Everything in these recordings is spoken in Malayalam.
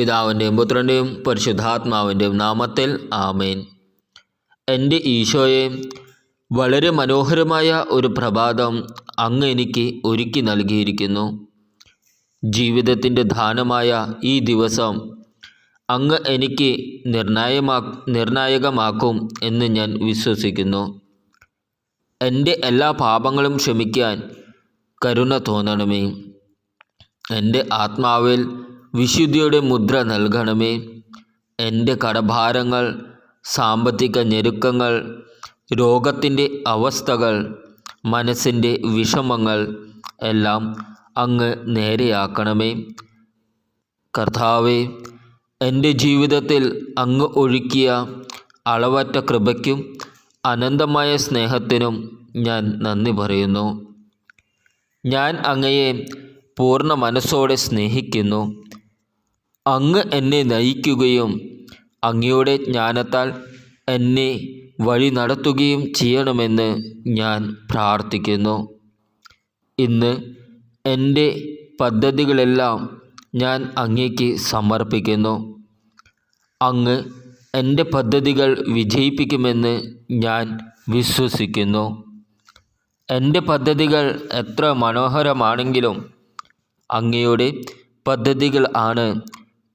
പിതാവിന്റെയും പുത്രന്റെയും പരിശുദ്ധാത്മാവിന്റെയും നാമത്തിൽ ആമേൻ. എന്റെ ഈശോയെ വളരെ മനോഹരമായ ഒരു പ്രഭാതം അങ്ങ് എനിക്ക് ഒരുക്കി നൽകിയിരിക്കുന്നു. ജീവിതത്തിന്റെ ദാനമായ ഈ ദിവസം അങ്ങ് എനിക്ക് നിർണായമാ നിർണായകമാക്കും എന്ന് ഞാൻ വിശ്വസിക്കുന്നു. എന്റെ എല്ലാ പാപങ്ങളും ക്ഷമിക്കാൻ കരുണ തോന്നണമേ. എന്റെ ആത്മാവിൽ വിശുദ്ധിയുടെ മുദ്ര നൽകണമേ. എന്റെ കടഭാരങ്ങൾ സാമ്പത്തിക ഞെരുക്കങ്ങൾ രോഗത്തിന്റെ അവസ്ഥകൾ മനസ്സിന്റെ വിഷമങ്ങൾ എല്ലാം അങ്ങ് നേരെയാക്കണമേ. കർത്താവെ എന്റെ ജീവിതത്തിൽ അങ്ങ് ഒഴുക്കിയ അളവറ്റ കൃപയ്ക്കും അനന്തമായ സ്നേഹത്തിനും ഞാൻ നന്ദി പറയുന്നു. ഞാൻ അങ്ങയെ പൂർണ മനസ്സോടെ സ്നേഹിക്കുന്നു. അങ്ങ് എന്നെ നയിക്കുകയും അങ്ങയുടെ ജ്ഞാനത്താൽ എന്നെ വഴി നടത്തുകയും ചെയ്യണമെന്ന് ഞാൻ പ്രാർത്ഥിക്കുന്നു. ഇന്ന് എന്റെ പദ്ധതികളെല്ലാം ഞാൻ അങ്ങേക്ക് സമർപ്പിക്കുന്നു. അങ്ങ് എന്റെ പദ്ധതികൾ വിജയിപ്പിക്കുമെന്ന് ഞാൻ വിശ്വസിക്കുന്നു. എന്റെ പദ്ധതികൾ എത്ര മനോഹരമാണെങ്കിലും അങ്ങയുടെ പദ്ധതികൾ ആണ്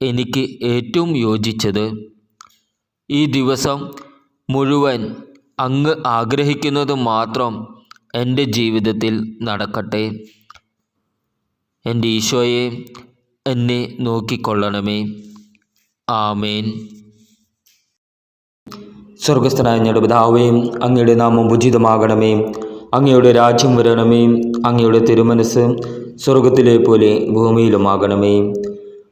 എനിക്ക് ഏറ്റവും യോജിച്ചത് ഈ ദിവസം മുഴുവൻ അങ്ങ് ആഗ്രഹിക്കുന്നത് മാത്രം എന്റെ ജീവിതത്തിൽ നടക്കട്ടെ. എന്റെ ഈശോയെ എന്നെ നോക്കിക്കൊള്ളണമേ. ആമേൻ. സ്വർഗസ്ഥനായ ഞങ്ങളുടെ പിതാവേ അങ്ങയുടെ നാമം ഉചിതമാകണമേ. അങ്ങയുടെ രാജ്യം വരണമേ. അങ്ങയുടെ തിരുമനസ് സ്വർഗത്തിലെ പോലെ ഭൂമിയിലുമാകണമേ.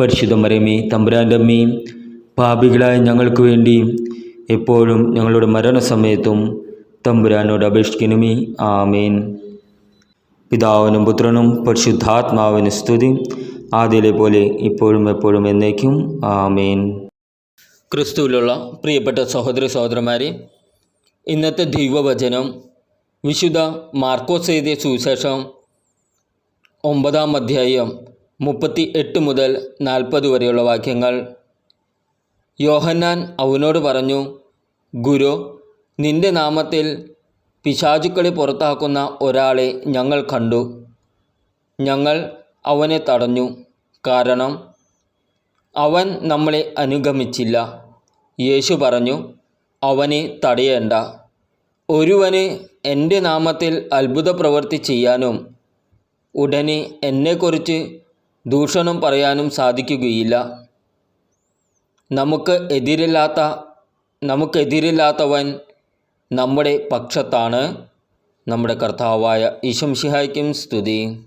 പരിശുദ്ധ മരമേ തമ്പുരാന്റെ അമ്മയും പാപികളായ ഞങ്ങൾക്ക് വേണ്ടി എപ്പോഴും ഞങ്ങളുടെ മരണസമയത്തും തമ്പുരാനോട് അപേക്ഷിക്കണമേ. ആമേൻ. പിതാവിനും പുത്രനും പരിശുദ്ധാത്മാവിന് സ്തുതി. ആദ്യയിലെ പോലെ ഇപ്പോഴും എപ്പോഴും എന്നേക്കും. ആമേൻ. ക്രിസ്തുവിലുള്ള പ്രിയപ്പെട്ട സഹോദരി സഹോദരന്മാരെ ഇന്നത്തെ ദൈവവചനം വിശുദ്ധ മാർക്കോസ് എഴുതിയ സുവിശേഷം ഒമ്പതാം അധ്യായം മുപ്പത്തി എട്ട് മുതൽ നാൽപ്പത് വരെയുള്ള വാക്യങ്ങൾ. യോഹന്നാൻ അവനോട് പറഞ്ഞു ഗുരു നിന്റെ നാമത്തിൽ പിശാചുക്കളെ പുറത്താക്കുന്ന ഒരാളെ ഞങ്ങൾ കണ്ടു. ഞങ്ങൾ അവനെ തടഞ്ഞു. കാരണം അവൻ നമ്മളെ അനുഗമിച്ചില്ല. യേശു പറഞ്ഞു അവനെ തടയേണ്ട. ഒരുവന് എന്റെ നാമത്തിൽ അത്ഭുത പ്രവൃത്തി ചെയ്യാനും ഉടനെ എന്നെക്കുറിച്ച് ദൂഷണം പറയാനും സാധിക്കുകയില്ല. നമുക്ക് എതിരില്ലാത്ത നമുക്കെതിരില്ലാത്തവൻ നമ്മുടെ പക്ഷത്താണ്. നമ്മുടെ കർത്താവായ ഈശംഷിഹായ്ക്കും സ്തുതി.